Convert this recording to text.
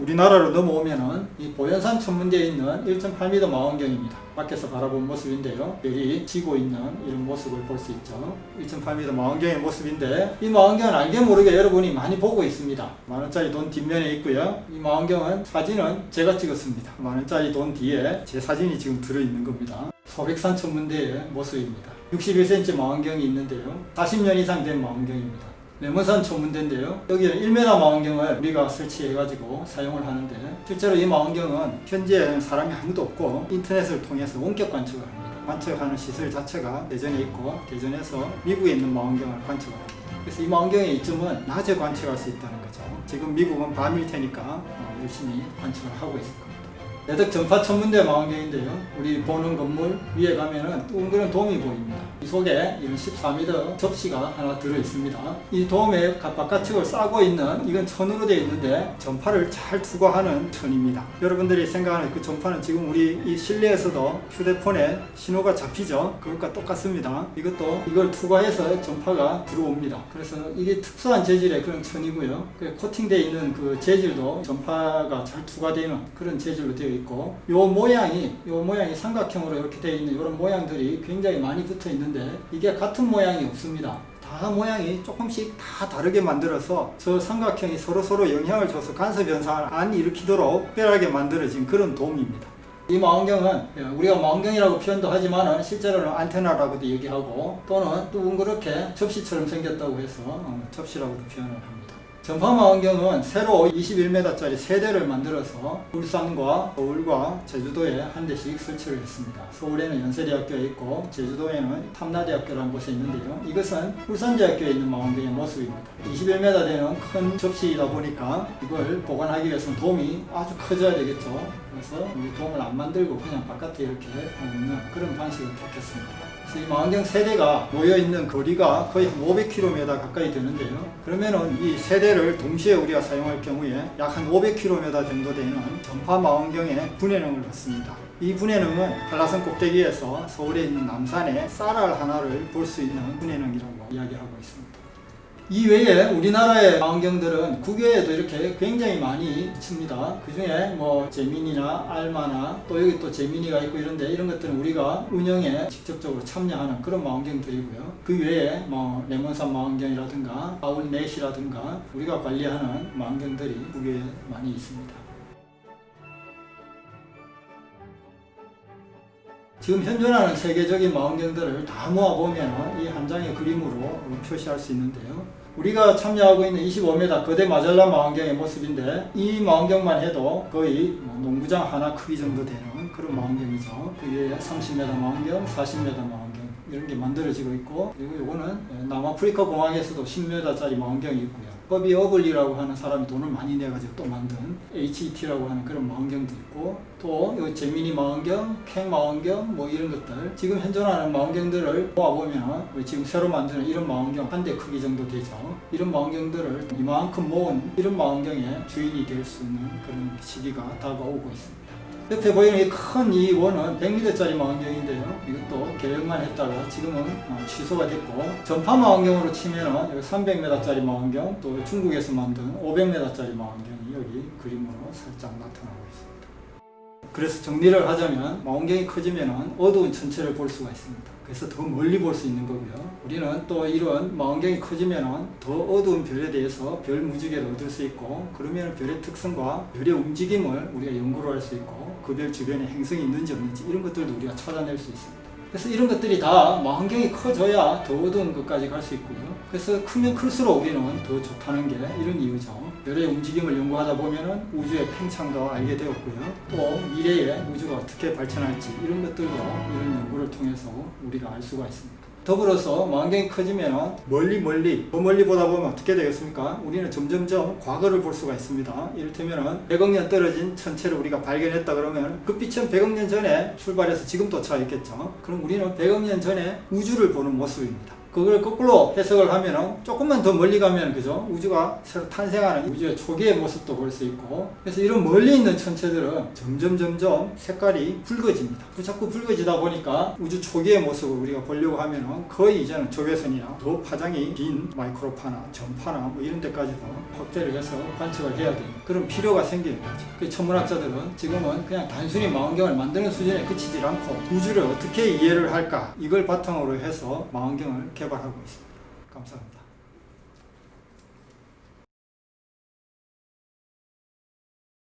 우리나라로 넘어오면은 이 보현산 천문대에 있는 1.8m 망원경입니다. 밖에서 바라본 모습인데요. 별이 지고 있는 이런 모습을 볼 수 있죠. 1.8m 망원경의 모습인데 이 망원경은 알게 모르게 여러분이 많이 보고 있습니다. 만 원짜리 돈 뒷면에 있고요. 이 망원경은 사진은 제가 찍었습니다. 만 원짜리 돈 뒤에 제 사진이 지금 들어 있는 겁니다. 소백산 천문대의 모습입니다. 61cm 망원경이 있는데요. 40년 이상 된 망원경입니다. 레몬산 천문대인데요. 여기는 1m 망원경을 우리가 설치해가지고 사용을 하는데 실제로 이 망원경은 현재 사람이 아무도 없고 인터넷을 통해서 원격 관측을 합니다. 관측하는 시설 자체가 대전에 있고 대전에서 미국에 있는 망원경을 관측을 합니다. 그래서 이 망원경의 이점은 낮에 관측할 수 있다는 거죠. 지금 미국은 밤일 테니까 어, 열심히 관측을 하고 있을 겁니다. 내덕 전파 천문대 망원경인데요. 우리 보는 건물 위에 가면은 둥그런 돔이 보입니다. 이 속에 이런 14m 접시가 하나 들어 있습니다. 이 돔에 바깥측을 싸고 있는 이건 천으로 되어 있는데 전파를 잘 투과하는 천입니다. 여러분들이 생각하는 그 전파는 지금 우리 이 실내에서도 휴대폰에 신호가 잡히죠. 그것과 똑같습니다. 이것도 이걸 투과해서 전파가 들어옵니다. 그래서 이게 특수한 재질의 그런 천이고요. 그 코팅되어 있는 그 재질도 전파가 잘 투과되는 그런 재질로 되어 있고 요 모양이 요 모양이 삼각형으로 이렇게 되어 있는 이런 모양들이 굉장히 많이 붙어 있는데 이게 같은 모양이 없습니다. 다 모양이 조금씩 다 다르게 만들어서 저 삼각형이 서로 서로 영향을 줘서 간섭 현상을 안 일으키도록 특별하게 만들어진 그런 돔입니다. 이 망원경은 예, 우리가 망원경이라고 표현도 하지만 실제로는 안테나라고도 얘기하고 또는 둥그렇게 접시처럼 생겼다고 해서 어, 접시라고도 표현을 합니다. 전파 망원경은 새로 21m짜리 세 대를 만들어서 울산과 서울과 제주도에 한 대씩 설치를 했습니다. 서울에는 연세대학교에 있고 제주도에는 탐나대학교라는 곳에 있는데요. 이것은 울산대학교에 있는 망원경의 모습입니다. 21m 되는 큰 접시이다 보니까 이걸 보관하기 위해서는 돔이 아주 커져야 되겠죠. 그래서 우리 돔을 안 만들고 그냥 바깥에 이렇게 놓는 그런 방식을 택했습니다. 이 망원경 세대가 모여 있는 거리가 거의 한 500km 가까이 되는데요. 그러면은 이 세대를 동시에 우리가 사용할 경우에 약 한 500km 정도 되는 전파 망원경의 분해능을 갖습니다. 이 분해능은 한라산 꼭대기에서 서울에 있는 남산에 쌀알 하나를 볼 수 있는 분해능이라고 이야기하고 있습니다. 이 외에 우리나라의 망원경들은 국외에도 이렇게 굉장히 많이 칩니다. 그 중에 뭐 제민이나 알마나 또 여기 또 제민이가 있고 이런데 이런 것들은 우리가 운영에 직접적으로 참여하는 그런 망원경들이고요. 그 외에 뭐 레몬산 망원경이라든가 아울넷이라든가 우리가 관리하는 망원경들이 국외에 많이 있습니다. 지금 현존하는 세계적인 망원경들을 다 모아보면 이 한 장의 그림으로 표시할 수 있는데요. 우리가 참여하고 있는 25m 거대 마젤란 망원경의 모습인데 이 망원경만 해도 거의 뭐 농구장 하나 크기 정도 되는 그런 망원경이죠. 그 위에 30m 망원경, 40m 망원경 이런 게 만들어지고 있고 그리고 이거는 남아프리카 공항에서도 10m짜리 망원경이 있고요. 법이 어블리라고 하는 사람이 돈을 많이 내가지고 또 만든 HET라고 하는 그런 망원경도 있고 또이 제미니 망원경, 캔 망원경 뭐 이런 것들 지금 현존하는 망원경들을 모아보면 지금 새로 만드는 이런 망원경 한 대 크기 정도 되죠. 이런 망원경들을 이만큼 모은 이런 망원경의 주인이 될 수 있는 그런 시기가 다가오고 있습니다. 옆에 보이는 이큰이 원은 100m짜리 망원경인데요. 이것도 계획만 했다가 지금은 어, 취소가 됐고 전파 망원경으로 치면은 여기 300m짜리 망원경 또 중국에서 만든 500m짜리 망원경이 여기 그림으로 살짝 나타나고 있습니다. 그래서 정리를 하자면 망원경이 커지면 어두운 천체를 볼 수가 있습니다. 그래서 더 멀리 볼 수 있는 거고요. 우리는 또 이런 망원경이 커지면 더 어두운 별에 대해서 별 무지개를 얻을 수 있고 그러면 별의 특성과 별의 움직임을 우리가 연구를 할 수 있고 그별 주변에 행성이 있는지 없는지 이런 것들도 우리가 찾아낼 수 있습니다. 그래서 이런 것들이 다 망원경이 커져야 더 어두운 것까지 갈 수 있고요. 그래서 크면 클수록 우리는 더 좋다는 게 이런 이유죠. 별의 움직임을 연구하다 보면은 우주의 팽창도 알게 되었고요. 또 미래에 우주가 어떻게 발전할지 이런 것들도 이런 연구를 통해서 우리가 알 수가 있습니다. 더불어서 망원경이 커지면 멀리 멀리 더 멀리 보다 보면 어떻게 되겠습니까? 우리는 점점점 과거를 볼 수가 있습니다. 이를테면 100억 년 떨어진 천체를 우리가 발견했다 그러면 그 빛은 100억 년 전에 출발해서 지금 도착했겠죠. 그럼 우리는 100억 년 전에 우주를 보는 모습입니다. 그걸 거꾸로 해석을 하면은 조금만 더 멀리 가면 그죠 우주가 새로 탄생하는 우주의 초기의 모습도 볼 수 있고 그래서 이런 멀리 있는 천체들은 점점 점점 색깔이 붉어집니다. 그 자꾸 붉어지다 보니까 우주 초기의 모습을 우리가 보려고 하면은 거의 이제는 적외선이나 더 파장이 긴 마이크로파나 전파나 뭐 이런 데까지도 확대를 해서 관측을 해야 되는 그런 필요가 생기는 거죠. 그 천문학자들은 지금은 그냥 단순히 망원경을 만드는 수준에 그치지 않고 우주를 어떻게 이해를 할까 이걸 바탕으로 해서 망원경을 개발하고 있습니다. 감사합니다.